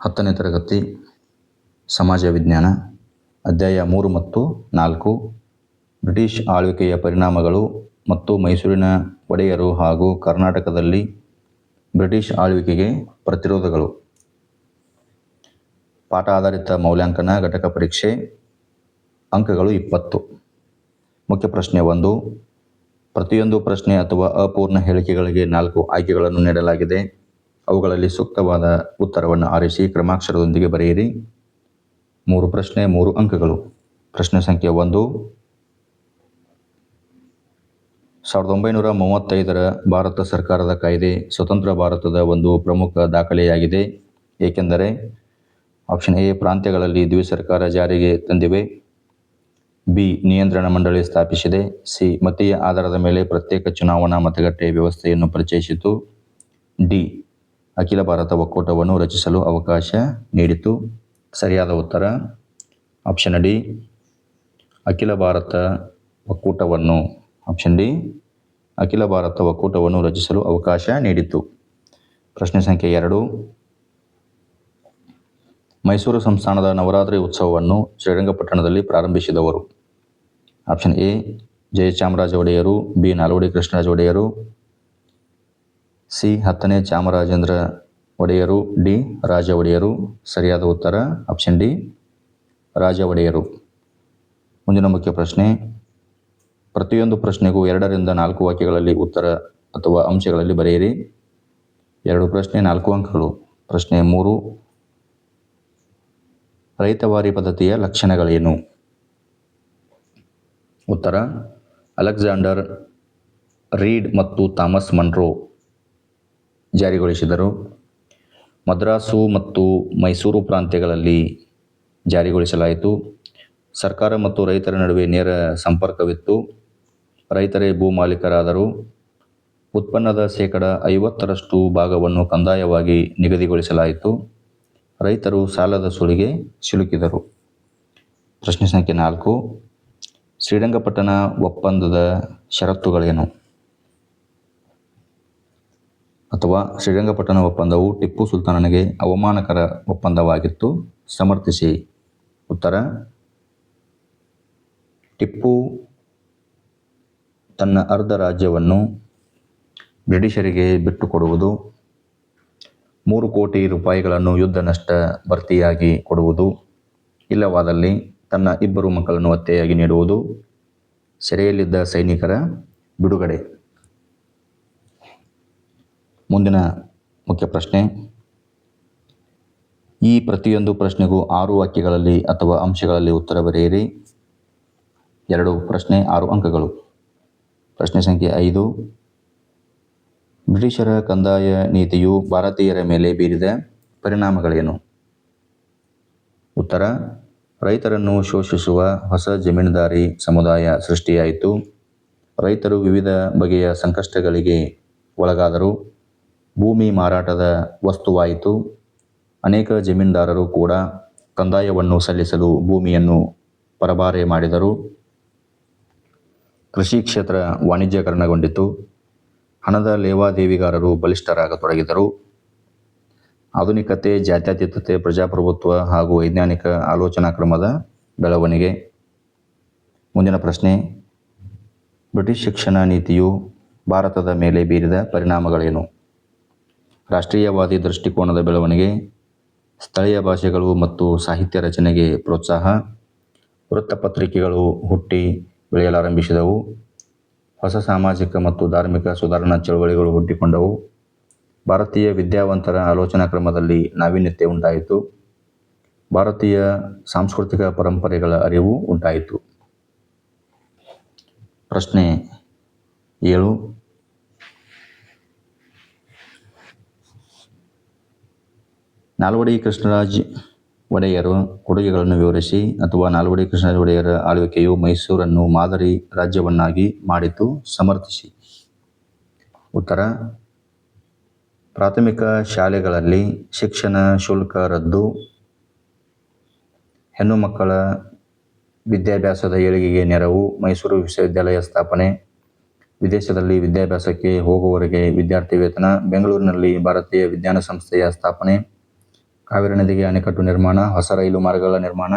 ಹತ್ತನೇ ತರಗತಿ ಸಮಾಜ ವಿಜ್ಞಾನ ಅಧ್ಯಾಯ ಮೂರು ಮತ್ತು ನಾಲ್ಕು. ಬ್ರಿಟಿಷ್ ಆಳ್ವಿಕೆಯ ಪರಿಣಾಮಗಳು ಮತ್ತು ಮೈಸೂರಿನ ಒಡೆಯರು ಹಾಗೂ ಕರ್ನಾಟಕದಲ್ಲಿ ಬ್ರಿಟಿಷ್ ಆಳ್ವಿಕೆಗೆ ಪ್ರತಿರೋಧಗಳು. ಪಾಠ ಆಧಾರಿತ ಮೌಲ್ಯಾಂಕನ ಘಟಕ ಪರೀಕ್ಷೆ ಅಂಕಗಳು ಇಪ್ಪತ್ತು. ಮುಖ್ಯ ಪ್ರಶ್ನೆ ಒಂದು. ಪ್ರತಿಯೊಂದು ಪ್ರಶ್ನೆ ಅಥವಾ ಅಪೂರ್ಣ ಹೇಳಿಕೆಗಳಿಗೆ ನಾಲ್ಕು ಆಯ್ಕೆಗಳನ್ನು ನೀಡಲಾಗಿದೆ. ಅವುಗಳಲ್ಲಿ ಸೂಕ್ತವಾದ ಉತ್ತರವನ್ನು ಆರಿಸಿ ಕ್ರಮಾಕ್ಷರದೊಂದಿಗೆ ಬರೆಯಿರಿ. ಮೂರು ಪ್ರಶ್ನೆ, ಮೂರು ಅಂಕಗಳು. ಪ್ರಶ್ನೆ ಸಂಖ್ಯೆ ಒಂದು. ಸಾವಿರದ ಒಂಬೈನೂರ ಮೂವತ್ತೈದರ ಭಾರತ ಸರ್ಕಾರದ ಕಾಯ್ದೆ ಸ್ವತಂತ್ರ ಭಾರತದ ಒಂದು ಪ್ರಮುಖ ದಾಖಲೆಯಾಗಿದೆ. ಏಕೆಂದರೆ ಆಪ್ಷನ್ ಎ, ಪ್ರಾಂತ್ಯಗಳಲ್ಲಿ ದ್ವಿಸರ್ಕಾರ ಜಾರಿಗೆ ತಂದಿವೆ. ಬಿ, ನಿಯಂತ್ರಣ ಮಂಡಳಿ ಸ್ಥಾಪಿಸಿದೆ. ಸಿ, ಮತೀಯ ಆಧಾರದ ಮೇಲೆ ಪ್ರತ್ಯೇಕ ಚುನಾವಣಾ ಮತಗಟ್ಟೆ ವ್ಯವಸ್ಥೆಯನ್ನು ಪರಿಚಯಿಸಿತು. ಡಿ ಅಖಿಲ ಭಾರತ ಒಕ್ಕೂಟವನ್ನು ರಚಿಸಲು ಅವಕಾಶ ನೀಡಿತು ಸರಿಯಾದ ಉತ್ತರ. ಆಪ್ಷನ್ ಡಿ ಅಖಿಲ ಭಾರತ ಒಕ್ಕೂಟವನ್ನು. ಆಪ್ಷನ್ ಡಿ ಅಖಿಲ ಭಾರತ ಒಕ್ಕೂಟವನ್ನು ರಚಿಸಲು ಅವಕಾಶ ನೀಡಿತು ಪ್ರಶ್ನೆ ಸಂಖ್ಯೆ ಎರಡು. ಮೈಸೂರು ಸಂಸ್ಥಾನದ ನವರಾತ್ರಿ ಉತ್ಸವವನ್ನು ಶ್ರೀರಂಗಪಟ್ಟಣದಲ್ಲಿ ಪ್ರಾರಂಭಿಸಿದವರು. ಆಪ್ಷನ್ ಎ ಜಯಚಾಮರಾಜ ಒಡೆಯರು, ಬಿ. ನಾಲ್ವಡಿ ಕೃಷ್ಣರಾಜ ಒಡೆಯರು ಸಿ ಹತ್ತನೇ ಚಾಮರಾಜೇಂದ್ರ ಒಡೆಯರು, ಡಿ ರಾಜ ಒಡೆಯರು, ಸರಿಯಾದ ಉತ್ತರ ಆಪ್ಷನ್ ಡಿ ರಾಜ ಒಡೆಯರು. ಮುಂದಿನ ಮುಖ್ಯ ಪ್ರಶ್ನೆ, ಪ್ರತಿಯೊಂದು ಪ್ರಶ್ನೆಗೂ ಎರಡರಿಂದ ನಾಲ್ಕು ವಾಕ್ಯಗಳಲ್ಲಿ ಉತ್ತರ ಅಥವಾ ಅಂಶಗಳಲ್ಲಿ ಬರೆಯಿರಿ. ಎರಡು ಪ್ರಶ್ನೆ, ನಾಲ್ಕು ಅಂಕಗಳು. ಪ್ರಶ್ನೆ ಮೂರು, ರೈತವಾರಿ ಪದ್ಧತಿಯ ಲಕ್ಷಣಗಳೇನು? ಉತ್ತರ, ಅಲೆಕ್ಸಾಂಡರ್, ರೀಡ್ ಮತ್ತು ಥಾಮಸ್ ಮನ್ರೋ. ಜಾರಿಗೊಳಿಸಿದರು. ಮದ್ರಾಸು ಮತ್ತು ಮೈಸೂರು ಪ್ರಾಂತ್ಯಗಳಲ್ಲಿ ಜಾರಿಗೊಳಿಸಲಾಯಿತು. ಸರ್ಕಾರ ಮತ್ತು ರೈತರ ನಡುವೆ ನೇರ ಸಂಪರ್ಕವಿತ್ತು. ರೈತರೇ ಭೂಮಾಲೀಕರಾದರು ಉತ್ಪನ್ನದ ಶೇಕಡ ಐವತ್ತರಷ್ಟು ಭಾಗವನ್ನು ಕಂದಾಯವಾಗಿ ನಿಗದಿಗೊಳಿಸಲಾಯಿತು. ರೈತರು ಸಾಲದ ಸುಳಿಗೆ ಸಿಲುಕಿದರು. ಪ್ರಶ್ನೆ ಸಂಖ್ಯೆ ನಾಲ್ಕು. ಶ್ರೀರಂಗಪಟ್ಟಣ ಒಪ್ಪಂದದ ಷರತ್ತುಗಳೇನು? ಅಥವಾ ಶ್ರೀರಂಗಪಟ್ಟಣ ಒಪ್ಪಂದವು ಟಿಪ್ಪು ಸುಲ್ತಾನನಿಗೆ ಅವಮಾನಕರ ಒಪ್ಪಂದವಾಗಿತ್ತು. ಸಮರ್ಥಿಸಿ. ಉತ್ತರ. ಟಿಪ್ಪು ತನ್ನ ಅರ್ಧ ರಾಜ್ಯವನ್ನು ಬ್ರಿಟಿಷರಿಗೆ ಬಿಟ್ಟುಕೊಡುವುದು, ಮೂರು ಕೋಟಿ ರೂಪಾಯಿಗಳನ್ನು ಯುದ್ಧ ನಷ್ಟ ಭರ್ತಿಯಾಗಿ ಕೊಡುವುದು, ಇಲ್ಲವಾದಲ್ಲಿ ತನ್ನ ಇಬ್ಬರು ಮಕ್ಕಳನ್ನು ಒತ್ತೆಯಾಗಿ ನೀಡುವುದು, ಸೆರೆಯಲ್ಲಿದ್ದ ಸೈನಿಕರ ಬಿಡುಗಡೆ. ಮುಂದಿನ ಮುಖ್ಯ ಪ್ರಶ್ನೆ. ಈ ಪ್ರತಿಯೊಂದು ಪ್ರಶ್ನೆಗೂ ಆರು ವಾಕ್ಯಗಳಲ್ಲಿ ಅಥವಾ ಅಂಶಗಳಲ್ಲಿ ಉತ್ತರ ಬರೆಯಿರಿ. ಎರಡು ಪ್ರಶ್ನೆ, ಆರು ಅಂಕಗಳು. ಪ್ರಶ್ನೆ ಸಂಖ್ಯೆ ಐದು. ಬ್ರಿಟಿಷರ ಕಂದಾಯ ನೀತಿಯು ಭಾರತೀಯರ ಮೇಲೆ ಬೀರಿದ ಪರಿಣಾಮಗಳೇನು? ಉತ್ತರ, ರೈತರನ್ನು ಶೋಷಿಸುವ ಹೊಸ ಜಮೀನುದಾರಿ ಸಮುದಾಯ ಸೃಷ್ಟಿಯಾಯಿತು. ರೈತರು ವಿವಿಧ ಬಗೆಯ ಸಂಕಷ್ಟಗಳಿಗೆ ಒಳಗಾದರು. ಭೂಮಿ ಮಾರಾಟದ ವಸ್ತುವಾಯಿತು. ಅನೇಕ ಜಮೀನ್ದಾರರು ಕೂಡ ಕಂದಾಯವನ್ನು ಸಲ್ಲಿಸಲು ಭೂಮಿಯನ್ನು ಪರಭಾರೆ ಮಾಡಿದರು. ಕೃಷಿ ಕ್ಷೇತ್ರ ವಾಣಿಜ್ಯಕರಣಗೊಂಡಿತು. ಹಣದ ಲೇವಾದೇವಿಗಾರರು ಬಲಿಷ್ಠರಾಗತೊಡಗಿದರು. ಆಧುನಿಕತೆ, ಜಾತ್ಯತೀತತೆ, ಪ್ರಜಾಪ್ರಭುತ್ವ ಹಾಗೂ ವೈಜ್ಞಾನಿಕ ಆಲೋಚನಾ ಕ್ರಮದ ಬೆಳವಣಿಗೆ. ಮುಂದಿನ ಪ್ರಶ್ನೆ. ಬ್ರಿಟಿಷ್ ಶಿಕ್ಷಣ ನೀತಿಯು ಭಾರತದ ಮೇಲೆ ಬೀರಿದ ಪರಿಣಾಮಗಳೇನು? ರಾಷ್ಟ್ರೀಯವಾದಿ ದೃಷ್ಟಿಕೋನದ ಬೆಳವಣಿಗೆ, ಸ್ಥಳೀಯ ಭಾಷೆಗಳು ಮತ್ತು ಸಾಹಿತ್ಯ ರಚನೆಗೆ ಪ್ರೋತ್ಸಾಹ ವೃತ್ತಪತ್ರಿಕೆಗಳು ಹುಟ್ಟಿ ಬೆಳೆಯಲಾರಂಭಿಸಿದವು, ಹೊಸ ಸಾಮಾಜಿಕ ಮತ್ತು ಧಾರ್ಮಿಕ ಸುಧಾರಣಾ ಚಳವಳಿಗಳು ಹುಟ್ಟಿಕೊಂಡವು, ಭಾರತೀಯ ವಿದ್ಯಾವಂತರ ಆಲೋಚನಾ ಕ್ರಮದಲ್ಲಿ ನಾವೀನ್ಯತೆ ಉಂಟಾಯಿತು, ಭಾರತೀಯ ಸಾಂಸ್ಕೃತಿಕ ಪರಂಪರೆಗಳ ಅರಿವು ಉಂಟಾಯಿತು. ಪ್ರಶ್ನೆ ಏಳು ನಾಲ್ವಡಿ ಕೃಷ್ಣರಾಜ್ ಒಡೆಯರು ಕೊಡುಗೆಗಳನ್ನು ವಿವರಿಸಿ ಅಥವಾ ನಾಲ್ವಡಿ ಕೃಷ್ಣರಾಜ ಒಡೆಯರ ಆಳ್ವಿಕೆಯು ಮೈಸೂರನ್ನು ಮಾದರಿ ರಾಜ್ಯವನ್ನಾಗಿ ಮಾಡಿತು, ಸಮರ್ಥಿಸಿ. ಉತ್ತರ. ಪ್ರಾಥಮಿಕ ಶಾಲೆಗಳಲ್ಲಿ ಶಿಕ್ಷಣ ಶುಲ್ಕ ರದ್ದು. ಹೆಣ್ಣು ಮಕ್ಕಳ ವಿದ್ಯಾಭ್ಯಾಸದ ಏಳಿಗೆಗೆ ನೆರವು, ಮೈಸೂರು ವಿಶ್ವವಿದ್ಯಾಲಯ ಸ್ಥಾಪನೆ. ವಿದೇಶದಲ್ಲಿ ವಿದ್ಯಾಭ್ಯಾಸಕ್ಕೆ ಹೋಗುವವರಿಗೆ ವಿದ್ಯಾರ್ಥಿ ವೇತನ, ಬೆಂಗಳೂರಿನಲ್ಲಿ ಭಾರತೀಯ ವಿಜ್ಞಾನ ಸಂಸ್ಥೆಯ ಸ್ಥಾಪನೆ. ಕಾವೇರಿ ನದಿಗೆ ಅಣೆಕಟ್ಟು ನಿರ್ಮಾಣ, ಹೊಸ ರೈಲು ಮಾರ್ಗಗಳ ನಿರ್ಮಾಣ,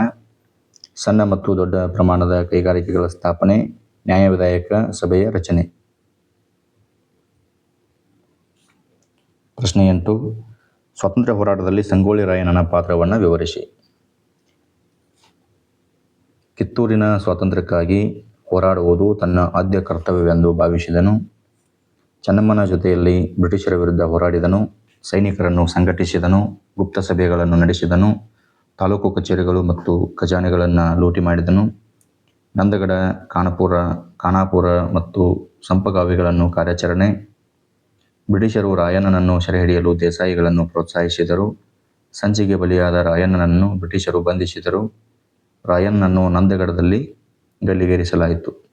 ಸಣ್ಣ ಮತ್ತು ದೊಡ್ಡ ಪ್ರಮಾಣದ ಕೈಗಾರಿಕೆಗಳ ಸ್ಥಾಪನೆ ನ್ಯಾಯವಿದಾಯಕ ಸಭೆಯ ರಚನೆ. ಪ್ರಶ್ನೆ ಎಂಟು, ಸ್ವಾತಂತ್ರ್ಯ ಹೋರಾಟದಲ್ಲಿ ಸಂಗೊಳ್ಳಿ ರಾಯಣ್ಣನ ಪಾತ್ರವನ್ನು ವಿವರಿಸಿ. ಕಿತ್ತೂರಿನ ಸ್ವಾತಂತ್ರ್ಯಕ್ಕಾಗಿ ಹೋರಾಡುವುದು ತನ್ನ ಆದ್ಯ ಕರ್ತವ್ಯವೆಂದು ಭಾವಿಸಿದನು. ಚೆನ್ನಮ್ಮನ ಜೊತೆಯಲ್ಲಿ ಬ್ರಿಟಿಷರ ವಿರುದ್ಧ ಹೋರಾಡಿದನು. ಸೈನಿಕರನ್ನು ಸಂಘಟಿಸಿದನು, ಗುಪ್ತ ಸಭೆಗಳನ್ನು ನಡೆಸಿದನು, ತಾಲೂಕು ಕಚೇರಿಗಳು ಮತ್ತು ಖಜಾನೆಗಳನ್ನು ಲೂಟಿ ಮಾಡಿದನು. ನಂದಗಡ, ಖಾನಪುರ, ಖಾನಾಪುರ ಮತ್ತು ಸಂಪಗಾವಿಗಳನ್ನು ಕಾರ್ಯಾಚರಣೆ. ಬ್ರಿಟಿಷರು ರಾಯಣ್ಣನನ್ನು ಸೆರೆಹಿಡಿಯಲು ದೇಸಾಯಿಗಳನ್ನು ಪ್ರೋತ್ಸಾಹಿಸಿದರು. ಸಂಚಿಗೆ ಬಲಿಯಾದ ರಾಯಣ್ಣನನ್ನು ಬ್ರಿಟಿಷರು ಬಂಧಿಸಿದರು. ರಾಯಣ್ಣನನ್ನು ನಂದಗಡದಲ್ಲಿ ಗಲ್ಲಿಗೇರಿಸಲಾಯಿತು.